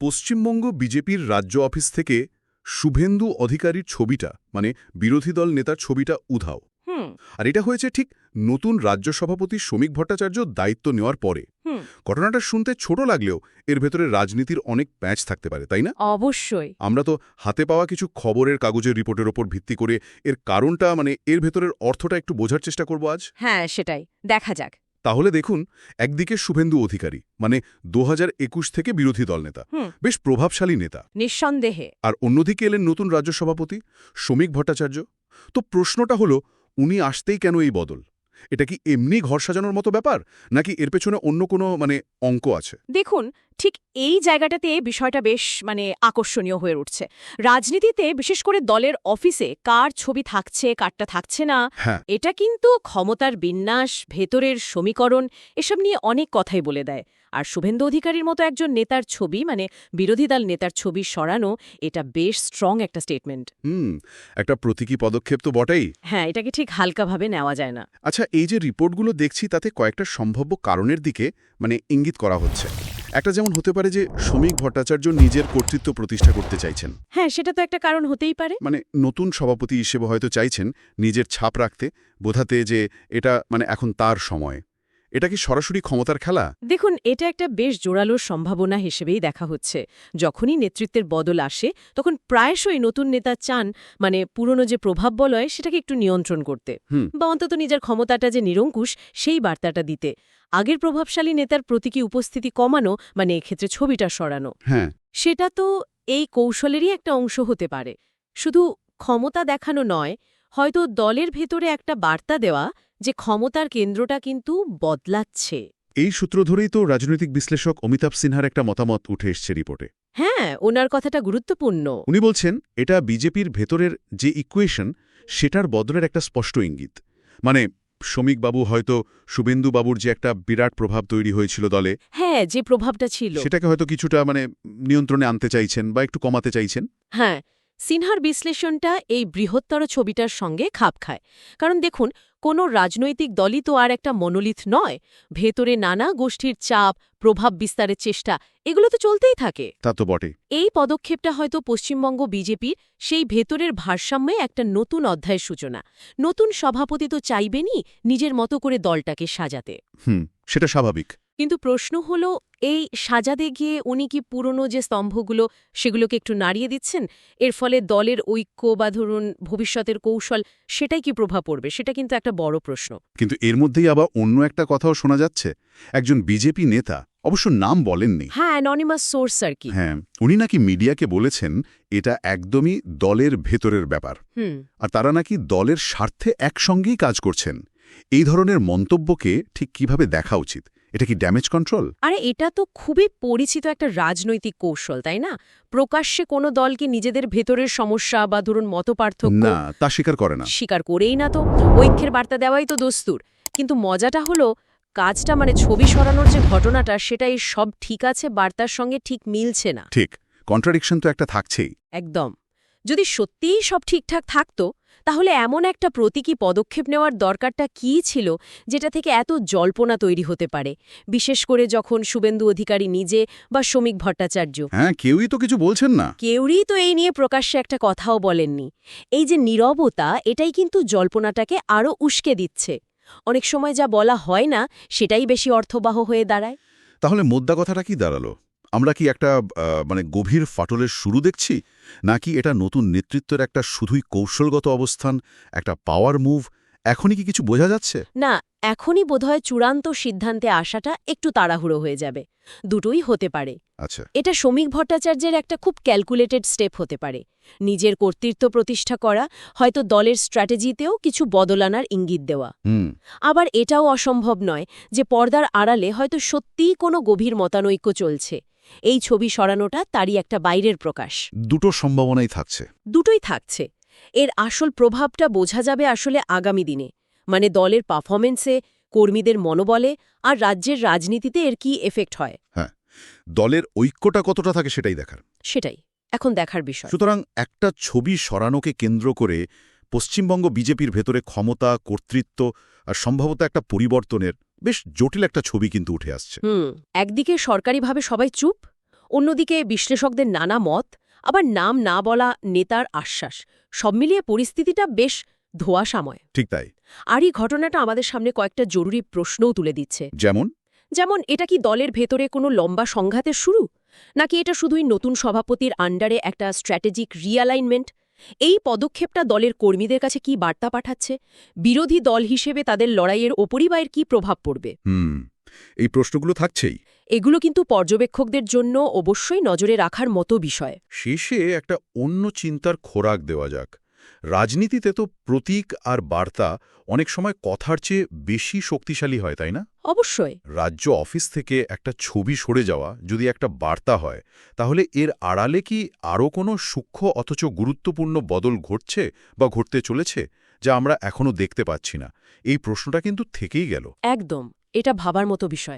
পশ্চিমবঙ্গ বিজেপির রাজ্য অফিস থেকে শুভেন্দু অধিকারীর ছবিটা মানে বিরোধী দল নেতার ছবিটা উধাও। আর এটা হয়েছে ঠিক নতুন রাজ্য সভাপতি শ্রমিক ভট্টাচার্য দায়িত্ব নেওয়ার পরে। ঘটনাটা শুনতে ছোট লাগলেও এর ভেতরে রাজনীতির অনেক প্যাঁচ থাকতে পারে তাই না? অবশ্যই। আমরা তো হাতে পাওয়া কিছু খবরের কাগজের রিপোর্টের ওপর ভিত্তি করে এর কারণটা মানে এর ভেতরের অর্থটা একটু বোঝার চেষ্টা করব আজ। হ্যাঁ সেটাই। দেখা যাক। তাহলে দেখুন একদিকে শুভেন্দু অধিকারী মানে দু হাজার একুশ থেকে বিরোধী দল নেতা বেশ প্রভাবশালী নেতা। নিঃসন্দেহে। আর অন্যদিকে এলেন নতুন রাজ্য সভাপতি শ্রমিক ভট্টাচার্য। তো প্রশ্নটা হলো উনি আসতেই কেন এই বদল? এটা কি এমনি ঘর সাজানোর মতো ব্যাপার? নাকি এর পেছনে অন্য কোনো মানে অঙ্ক আছে? দেখুন ঠিক এই জায়গাটাতে বিষয়টা বেশ মানে আকর্ষণীয় হয়ে উঠছে। রাজনীতিতে বিশেষ করে দলের অফিসে কার ছবি থাকছে কারটা থাকছে না হ্যাঁ। এটা কিন্তু ক্ষমতার বিন্যাস ভেতরের সমীকরণ এসব নিয়ে অনেক কথাই বলে দেয়। আর শুভেন্দু অধিকারীর মতো একজন নেতার ছবি মানে বিরোধী দল নেতার ছবি সরানো এটা বেশ স্ট্রং একটা স্টেটমেন্ট হুম একটা প্রতীকী পদক্ষেপ তো বটেই। হ্যাঁ এটাকে ঠিক হালকাভাবে নেওয়া যায় না। আচ্ছা এই যে রিপোর্টগুলো দেখছি তাতে কয়েকটা সম্ভাব্য কারণের দিকে মানে ইঙ্গিত করা হচ্ছে। একটা যেমন হতে পারে যে শ্রমিক ভট্টাচার্য নিজের কর্তৃত্ব প্রতিষ্ঠা করতে চাইছেন। হ্যাঁ সেটা তো একটা কারণ হতেই পারে। মানে নতুন সভাপতি হিসেবে হয়তো চাইছেন নিজের ছাপ রাখতে বোঝাতে যে এটা মানে এখন তার সময়। এটা কি সরাসরি ক্ষমতার খেলা? দেখুন এটা একটা বেশ জোরালো সম্ভাবনা হিসেবেই দেখা হচ্ছে। যখনই নেতৃত্বের বদল আসে তখন প্রায়শই নতুন নেতা চান মানে পুরনো যে প্রভাব বলয় সেটাকে একটু নিয়ন্ত্রণ করতে। বা অন্তত নিজের ক্ষমতাটা যে নিরঙ্কুশ সেই বার্তাটা দিতে। আগের প্রভাবশালী নেতার প্রতীকী উপস্থিতি কমানো মানে এক্ষেত্রে ছবিটা সরানো? হ্যাঁ। সেটা তো এই কৌশলেরই একটা অংশ হতে পারে। শুধু ক্ষমতা দেখানো নয় হয়তো দলের ভেতরে একটা বার্তা দেওয়া যে ক্ষমতার কেন্দ্রটা কিন্তু বদলাচ্ছে। এই সূত্র ধরেই তো রাজনৈতিক বিশ্লেষক অমিতাভ সিনহার একটা মতামত উঠে এসছে রিপোর্টে। হ্যাঁ ওনার কথাটা গুরুত্বপূর্ণ। উনি বলছেন এটা বিজেপির ভেতরের যে ইকুয়েশন সেটার বদলের একটা স্পষ্ট ইঙ্গিত। মানে শ্রমিকবাবু হয়তো শুভেন্দু বাবুর যে একটা বিরাট প্রভাব তৈরি হয়েছিল দলে হ্যাঁ যে প্রভাবটা ছিল। সেটাকে হয়তো কিছুটা মানে নিয়ন্ত্রণে আনতে চাইছেন বা একটু কমাতে চাইছেন। হ্যাঁ সিনহার বিশ্লেষণটা এই বৃহত্তর ছবিটার সঙ্গে খাপ খায়। কারণ দেখুন কোনো রাজনৈতিক দলই তো আর একটা মনোলিথ নয়। ভেতরে নানা গোষ্ঠীর চাপ প্রভাব বিস্তারের চেষ্টা এগুলো তো চলতেই থাকে। তা তো বটে এই পদক্ষেপটা হয়তো পশ্চিমবঙ্গ বিজেপির সেই ভেতরের ভারসাম্যে একটা নতুন অধ্যায়ের সূচনা। নতুন সভাপতি তো চাইবেনই নিজের মতো করে দলটাকে সাজাতে। হুম সেটা স্বাভাবিক। কিন্তু প্রশ্ন হল এই সাজাতে গিয়ে উনি কি পুরনো যে স্তম্ভগুলো সেগুলোকে একটু নাড়িয়ে দিচ্ছেন? এর ফলে দলের ঐক্য বা ধরুন ভবিষ্যতের কৌশল সেটাই কি প্রভাব পড়বে? সেটা কিন্তু একটা বড় প্রশ্ন। কিন্তু এর মধ্যেই আবার অন্য একটা কথাও শোনা যাচ্ছে। একজন বিজেপি নেতা অবশ্য নাম বলেননি। হ্যাঁ অ্যাননিমাস সোর্স আর কি। হ্যাঁ উনি নাকি মিডিয়াকে বলেছেন এটা একদমই দলের ভেতরের ব্যাপার। আর তারা নাকি দলের স্বার্থে একসঙ্গেই কাজ করছেন। এই ধরনের মন্তব্যকে ঠিক কীভাবে দেখা উচিত? এটা কি ড্যামেজ কন্ট্রোল আরে এটা তো খুবই পরিচিত একটা রাজনৈতিক কৌশল তাই না? প্রকাশ্যে কোনো দলকে নিজেদের ভেতরের সমস্যা বা ধরুন মতপার্থক্য না তা স্বীকার করে না। স্বীকার করেই না তো। ঐক্যের বার্তা দেওয়াই তো দস্তুর। কিন্তু মজাটা হলো কাজটা মানে ছবি সরানোর যে ঘটনাটা সেটা এই সব ঠিক আছে বার্তার সঙ্গে ঠিক মিলছে না। ঠিক কন্ট্রাডিকশন তো একটা থাকছেই। একদম। যদি সত্যিই সব ঠিকঠাক থাকতো তাহলে এমন একটা প্রতীকী পদক্ষেপ নেওয়ার দরকারটা কী ছিল যেটা থেকে এত জল্পনা তৈরি হতে পারে? বিশেষ করে যখন শুভেন্দু অধিকারী নিজে বা শ্রমিক ভট্টাচার্য। হ্যাঁ কেউই তো কিছু বলছেন না। কেউরই তো এই নিয়ে প্রকাশ্যে একটা কথাও বলেননি। এই যে নীরবতা এটাই কিন্তু জল্পনাটাকে আরও উস্কে দিচ্ছে। অনেক সময় যা বলা হয় না সেটাই বেশি অর্থবাহ হয়ে দাঁড়ায়। তাহলে মোদ্দা কথাটা কি দাঁড়াল? আমরা কি একটা মানে গভীর ফাটলের শুরু দেখছি? নাকি এটা নতুন নেতৃত্বের একটা শুধুই কৌশলগত অবস্থান একটা পাওয়ার মুভ এখনই কি কিছু বোঝা যাচ্ছে? না এখনই বোধহয় চূড়ান্ত সিদ্ধান্তে আসাটা একটু তাড়াহুড়ো হয়ে যাবে। দুটোই হতে পারে। আচ্ছা। এটা শ্রমিক ভট্টাচার্যের একটা খুব ক্যালকুলেটেড স্টেপ হতে পারে। নিজের কর্তৃত্ব প্রতিষ্ঠা করা হয়তো দলের স্ট্র্যাটেজিতেও কিছু বদল আনার ইঙ্গিত দেওয়া। হুম। আবার এটাও অসম্ভব নয় যে পর্দার আড়ালে হয়তো সত্যিই কোনো গভীর মতানৈক্য চলছে। এই ছবি সরানোটা তারই একটা বাইরের প্রকাশ। দুটো সম্ভাবনাই থাকছে। দুটোই থাকছে। এর আসল প্রভাবটা বোঝা যাবে আসলে আগামী দিনে। মানে দলের পারফরমেন্সে কর্মীদের মনোবলে আর রাজ্যের রাজনীতিতে এর কি এফেক্ট হয়। হ্যাঁ দলের ঐক্যটা কতটা থাকে সেটাই দেখার। সেটাই। এখন দেখার বিষয়। সুতরাং একটা ছবি সরানোকে কেন্দ্র করে পশ্চিমবঙ্গ বিজেপির ভেতরে ক্ষমতা কর্তৃত্ব আর সম্ভবত একটা পরিবর্তনের বেশ জটিল একটা ছবি কিন্তু উঠে আসছে। হুম একদিকে সরকারিভাবে সবাই চুপ অন্যদিকে বিশ্লেষকদের নানা মত আবার নাম না বলা নেতার আশ্বাস সব মিলিয়ে পরিস্থিতিটা বেশ ধোয়াশাময়। ঠিক তাই। আর এই ঘটনাটা আমাদের সামনে কয়েকটা জরুরি প্রশ্নও তুলে দিচ্ছে। যেমন? যেমন এটা কি দলের ভেতরে কোনো লম্বা সংঘাতের শুরু? নাকি এটা শুধুই নতুন সভাপতির আন্ডারে একটা স্ট্র্যাটেজিক রিঅ্যালাইনমেন্ট এই পদক্ষেপটা দলের কর্মীদের কাছে কি বার্তা পাঠাচ্ছে? বিরোধী দল হিসেবে তাদের লড়াইয়ের ওপরই বা এর কী প্রভাব পড়বে? হুম এই প্রশ্নগুলো থাকছেই। এগুলো কিন্তু পর্যবেক্ষকদের জন্য অবশ্যই নজরে রাখার মতো বিষয়। শেষে একটা অন্য চিন্তার খোরাক দেওয়া যাক। রাজনীতিতে তো প্রতীক আর বার্তা অনেক সময় কথার চেয়ে বেশি শক্তিশালী হয় তাই না? অবশ্যই। রাজ্য অফিস থেকে একটা ছবি সরে যাওয়া যদি একটা বার্তা হয় তাহলে এর আড়ালে কি আরও কোনো সূক্ষ্ম অথচ গুরুত্বপূর্ণ বদল ঘটছে বা ঘটতে চলেছে যা আমরা এখনও দেখতে পাচ্ছি না? এই প্রশ্নটা কিন্তু থেকেই গেল। একদম এটা ভাবার মতো বিষয়।